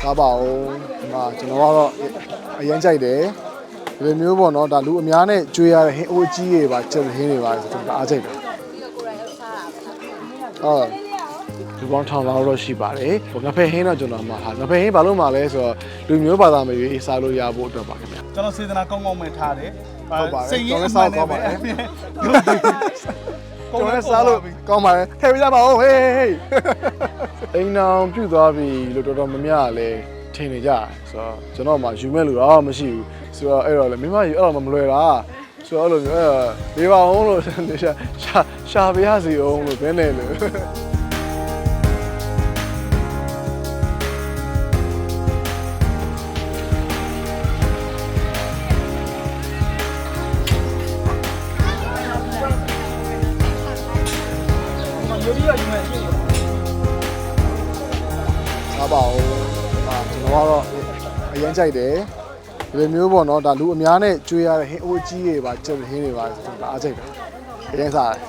စားပါဦးဒီမှာကျွန်တော်ကတော့အရင်ကြိုက်တယ်ဒီလိုမျိုးပေါ့နော်ဒါလူအများနဲ့ကျွေးရတဲ့ဟင်းအိုးကြီးတွေပါချက်ဟင်းတွေပါဆိုတော့အားကြိုက်တယ်ဟုတ်ဒီကောင်ထောင်လောက်တော့ရှိပါတယ်ဟိုငါဖဲဟင်းတော့ကျွန်တော်မှာဟာငါဖဲဟင်းဘာလို့မှလဲဆိုတော့လူမျိုးဘာသာမရွေးစားလို့ရဖို့အတွက်ပါခင်ဗျာကျွန်တော်စေတနာကောင်းကောင်းပဲထားတယ်ဟုတ်ပါတယ်စိတ်ရင်းကျွန်အတော်မှန်လည်းနဲ့စားပဲပါပါတယ် ကျွန်တော်လည်းစားလို့ကောင်းပါတယ်ထည့်ပြကြပါဦးဟေးဟေးအိမ်အောင်ပြုတ်သွားပြီလို့တော်တော်များများလည်းထင်နေကြတယ်ဆိုတော့ကျွန်တော်မှယူမဲ့လူတော့မရှိဘူးဆိုတော့အဲ့တော့လေမိမယူအဲ့တော့မလွယ်တာဆိုတော့အဲ့လိုမျိုးအဲ့ဒီပါအောင်လို့ရှာရှာရှာပြရစီအောင်လို့ဘယ်နဲ့လို့ စားပါဦးဟာကျွန်တော်ကတော့အရင်ကြိုက်တယ်ဒီလိုမျိုးပေါ့နော်ဒါလူအများနဲ့ကျွေးရတဲ့ဟင်းအိုးကြီးတွေပါချက်ဟင်းတွေပါဆိုတော့အားကြိုက်တယ်အရင်စားတယ်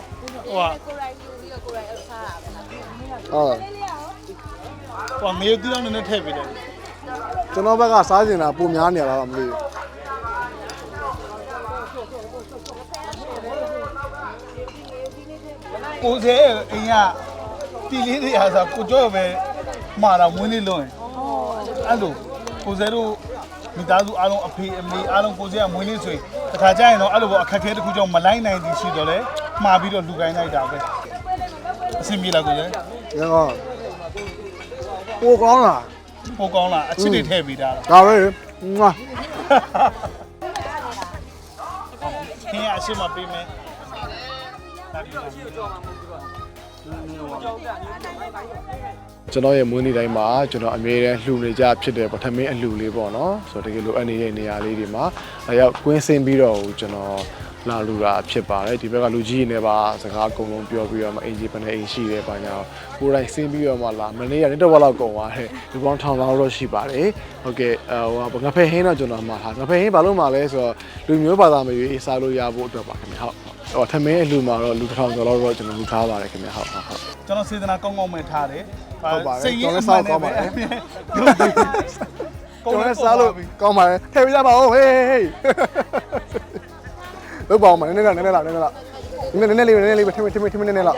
ဟိုကဟုတ်ဟိုကမေးတီးအောင်နည်းနည်းထည့်ပေးတယ်ကျွန်တော်ဘက်ကစားကျင်တာပုံများနေရတာတော့မသိဘူးကိုစဲအိမ်ကတီလေးတွေအားဆိုကိုကြောပဲ မှာတာမွေးနေလုံးအဲ့လိုကိုစဲတို့မိသားစုအားလုံးအဖေအမေအားလုံးကိုစဲကမွေးနေဆိုရင်တခါကျရင်တော့အဲ့လိုပေါ့အခက်အခဲတစ်ခုကြောင့်မလိုက်နိုင်သည်ရှိတော့လေမှာပြီးတော့လူကိုင်းလိုက်တာပဲအဆင်ပြေလားကိုစဲရကောပိုကောင်းလားပိုကောင်းလားအချစ်တွေထည့်ပေးတာလားဒါပဲငွာခင်းရအရှိမပေးမယ်ဒါပြီးတော့ကျွ န်တော်ရဲ့မွေးနေ့တိုင်းမှာကျွန်တော်အမြဲတမ်းလှူနေကြဖြစ်တဲ့ပထမင်းအလှူလေးပေါ့နော်ဆိုတော့တကယ်လို့အနေနဲ့နေရာလေးတွေမှာအရောက်ကွင်းစင်းပြီးတော့ကျွန်တော်လာလူတာဖြစ်ပါတယ်ဒီဘက်ကလူကြီးတွေနဲ့ပါစကားအကုန်လုံးပြောပြီးတော့မှအင်ဂျီပနဲ့အိမ်ရှိတယ်ဘာညာကိုယ်တိုင်စင်းပြီးတော့မှလာမနေ့ကနေတော့ဘက်လောက်ကုန်သွားတယ်ဒီပေါင်းထောင်လောက်တော့ရှိပါတယ်ဟုတ်ကဲ့ဟိုငါဖဲဟင်းတော့ကျွန်တော်မှာဟာငါဖဲဟင်းဘာလို့မှလဲဆိုတော့လူမျိုးဘာသာမရွေးစားလို့ရဖို့အတွက်ပါခင်ဗျဟုတ် ဟောထမင်းအလှူမှာတော့လူတစ်ထောင်ကျော်လောက်တော့ကျွန်တော်လူထားပါတယ်ခင်ဗျဟုတ်ဟုတ်ဟုတ် ကျွန်တော်စေတနာကောင်းကောင်းပဲထားတယ်ဟုတ်ပါတယ်စိတ်ရင်းကျွန်အတော်မှလည်းန်စားနဲ့ကောင်းပဲပါတယ် ကျွန်တော်လည်းစားလို့ကောင်းပါတယ်ထည့်ပြကြပါဦးဟေးဟေးလောက်ပါအောင်မနည်းနည်းလောက်နည်းနည်းလောက်နည်းနည်းလောက်နည်းနည်းလေးနည်းနည်းလေးထည့်ထည့်ထည့်ထည့်နည်းနည်းလောက်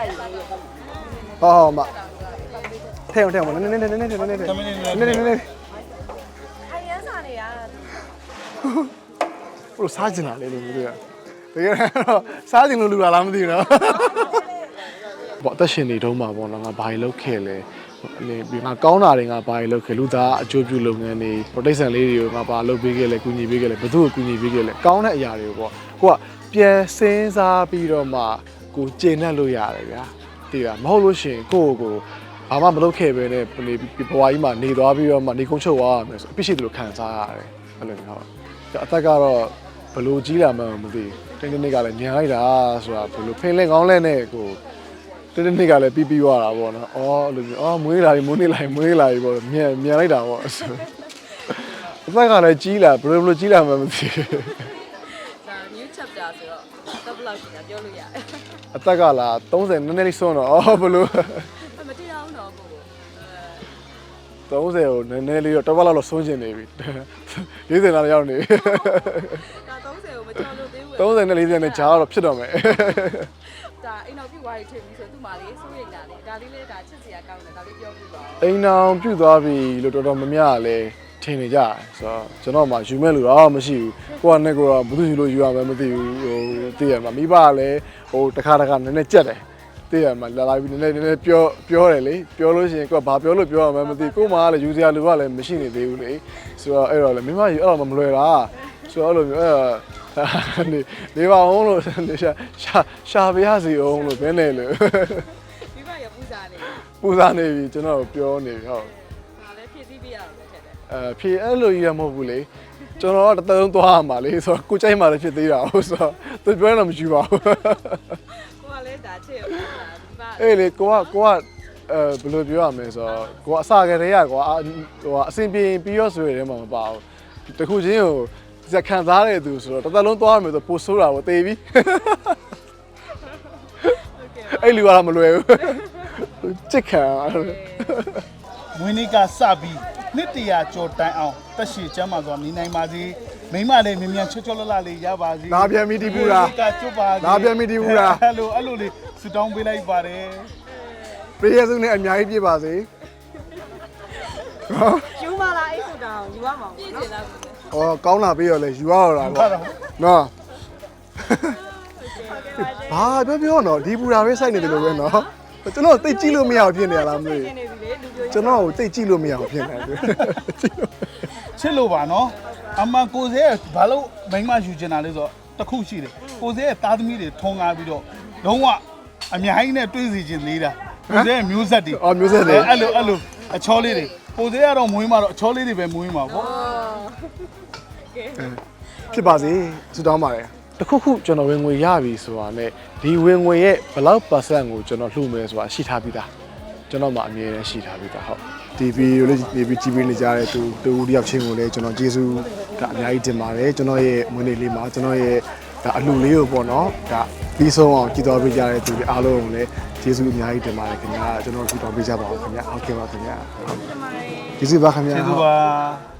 ဟောဟောမထည့်အောင်ထည့်အောင်နည်းနည်းနည်းနည်းနည်းနည်းနည်းနည်းနည်းနည်းနည်းအရန်စာနေရဘလို့စားကျင်တာလေလို့မသိရ တကယ်တော့စားကျင်လို့လူလာလားမသိဘူးနော်ပေါ့အသက်ရှင်နေတုန်းမှာပေါ့နော်ငါဘာကြီးလုပ်ခဲ့လဲလေဒီငါကောင်းတာတွေငါဘာကြီးလုပ်ခဲ့လူသားအကျိုးပြုလုပ်ငန်းတွေ protection လေးတွေကိုငါဘာလုပ်ပေးခဲ့လဲကူညီပေးခဲ့လဲဘယ်သူ့ကိုကူညီပေးခဲ့လဲကောင်းတဲ့အရာတွေကိုပေါ့ကိုကပြန်စဉ်းစားပြီးတော့မှကိုကျေနပ်လို့ရတယ်ဗျာတည်တာမဟုတ်လို့ရှိရင်ကိုယ့်ကိုယ်ဘာမှမလုပ်ခဲ့ပဲနဲ့နေဘဝကြီးမှာနေသွားပြီးတော့မှနေကုန်းချုပ်သွားရမယ်ဆိုအပြစ်ရှိတယ်လို့ခံစားရတယ်အဲ့လိုမျိုးဟုတ်အသက်ကတော့ ဘလို့ကြီးလာမှမသိဘူးတင်းတင်းနေ့ကလည်းညံလိုက်တာဆိုတာဘလို့ဖင်းလဲကောင်းလဲနဲ့ကိုတနေ့နေ့ကလည်းပြီးပြီးသွားတာပေါ့နော်။အော်အဲ့လိုမျိုးအော်မွေးလာပြီမွေးနေလာပြီမွေးလာပြီပေါ့မြန်မြန်လိုက်တာပေါ့။ဆိုအသက်ကလည်းကြီးလာဘယ်လိုဘယ်လိုကြီးလာမှမသိဘူးဒါ new chapter ဆိုတော့တော့ဘယ်လောက်ရှိတာပြောလို့ရတယ်။အသက်ကလာ30နည်းနည်းလေးစွန်းတော့အော်ဘယ်လိုမတရားအောင်တော့ကိုကို30ကိုနည်းနည်းလေးတော့တစ်ပတ်လောက်တော့စွန်းကျင်နေပြီ။40လောက်ရောက်နေပြီဒါ30 ကိုမကြောက်လို့သေးဘူး။30နဲ့40နဲ့ဂျားတော့ဖြစ်တော့မယ်ဒါအိမ်တော်ပြုတ်သွားပြီထင်ပြီဆိုသူ့မာလေးစိုးရိမ်တာလေဒါလေးလေးဒါချစ်စရာကောင်းတယ်ဒါလေးပြောပြပါဦး။အိမ်အောင်ပြုတ်သွားပြီလို့တော်တော်များများလည်းထင်နေကြတယ်ဆိုတော့ကျွန်တော်မှယူမဲ့လူတော့မရှိဘူး။ကိုကနဲ့ကိုကဘူးသူယူလို့ယူရမယ်မသိဘူးဟိုသိရမှာမိဘကလည်းဟိုတစ်ခါတစ်ခါနည်းနည်းကြက်တယ်။တည့်ရမှာလာလာပြီးနည်းနည်းနည်းနည်းပြောပြောတယ်လေပြောလို့ရှိရင်ကိုကဘာပြောလို့ပြောရမှန်းမသိကို့မှာလည်းယူစရာလူကလည်းမရှိနေသေးဘူးလေဆိုတော့အဲ့တော့လေမိမယူအဲ့တော့မလွယ်တာဆိုတော့အဲ့လိုမျိုးအဲ့ နေနေပါအောင်လို့ရှာရှာရှာပြရစီအောင်လို့ဘယ်နဲ့လို့မိဘရပူဇာနေပူစားနေပြီကျွန်တော်ပြောနေပြီဟုတ်ဒါလည်းဖြည့်ဆည်းပြရအောင်ဖြစ်တယ်အဲဖြေအဲ့လိုကြီးရမဟုတ်ဘူးလေကျွန်တော်ကတစ်သုံးသွားရမှာလေဆိုတော့ကိုကြိုက်မှလည်းဖြစ်သေးတာဟုတ်ဆိုတော့သူပြောတော့မရှိပါဘူးကိုကလည်းဒါချစ်ရပါမိဘအေးလေကိုကကိုကအဲဘယ်လိုပြောရမလဲဆိုတော့ကိုကအစာကလေးရကွာဟိုအဆင်ပြေပြီးရောဆိုရတဲ့မှာမပါဘူးတခုချင်းကို ဇက်ခံစားတဲ့သူဆိုတော့တစ်သက်လုံးသွားရမယ်ဆိုပိုဆိုးတာပေါ့တေးပြီ ဟုတ်ကဲ့ အဲ့လူကတော့မလွယ်ဘူးချစ်ခံ ဟ မွေးနေ့ကစပြီးနှစ်တရာကျော်တိုင်အောင်တက်ရှိချမ်းပါစွာနေနိုင်ပါစေမိမလည်းမြ мян ချောချောလလလေးရပါစေ လာပြန်ပြီဒီပူရာ မွေးနေ့ကကျွတ်ပါစေ လာပြန်ပြီဒီပူရာ အဲ့လိုအဲ့လိုလေးဆူတောင်းပေးလိုက်ပါတယ် ပေးရစုနဲ့အများကြီးပြည့်ပါစေနော် ယူမလားအဲ့ဆိုတောင်ယူရမှာ ပြ ပေါ့ ည့်စင်လား ကို။အော်ကောင်းလာပြီးတော့လဲယူရတော့တာပေါ့။နော်။ဘာပြောပြောနော်ဒီပူရာပဲစိုက်နေတယ်လို့ပဲနော်။ကျွန်တော်တိတ်ကြည့်လို့မရအောင်ဖြစ်နေရလားမသိနေနေပြီလေလူပြိုဘူး။ကျွန်တော်ကိုတိတ်ကြည့်လို့မရအောင်ဖြစ်နေတယ်။ချစ်လို့ပါနော်အမှန်ကိုစဲဘာလို့မိန်းမယူချင်တာလဲဆိုတော့တစ်ခုရှိတယ်ကိုစဲရဲ့သားသမီးတွေထုံကားပြီးတော့လုံးဝအများကြီးနဲ့တွေးစီခြင်းလေးတာကိုစဲရဲ့မျိုးဆက်တွေအော်မျိုးဆက်တွေအဲ့လိုအဲ့လိုအချောလေးတွေကိုစဲကတော့မွေးမှာတော့အချောလေးတွေပဲမွေးမှာပေါ့ ဖြစ်ပါစေဆုတောင်းပါတယ်တခုခုကျွန်တော်ဝင်ငွေရပြီဆိုတာနဲ့ဒီဝင်ငွေရဲ့ဘယ်လောက် percent ကိုကျွန်တော်လှူမယ်ဆိုတာရှိထားပြီးသားကျွန်တော်မှအမြဲတမ်းရှိထားပြီးသားဟုတ်ဒီဗီဒီယိုလေးနေပြီးကြည့်ပြီးနေကြတဲ့သူတူတယောက်ချင်းကိုလည်းကျွန်တော်ကျေးဇူးကအများကြီးတင်ပါတယ်ကျွန်တော်ရဲ့မွေးနေ့လေးမှာကျွန်တော်ရဲ့ဒါအလှူလေးကိုပေါ့နော်ဒါပြီးဆုံးအောင်ကြည့်တော်ပေးကြတဲ့သူတွေအားလုံးကိုလည်းကျေးဇူးအများကြီးတင်ပါတယ်ခင်ဗျာကျွန်တော်ကြည့်တော်ပေးကြပါဦးခင်ဗျာဟုတ်ကဲ့ပါခင်ဗျာဟုတ်ကျေးဇူးပါခင်ဗျာကျေးဇူးပါ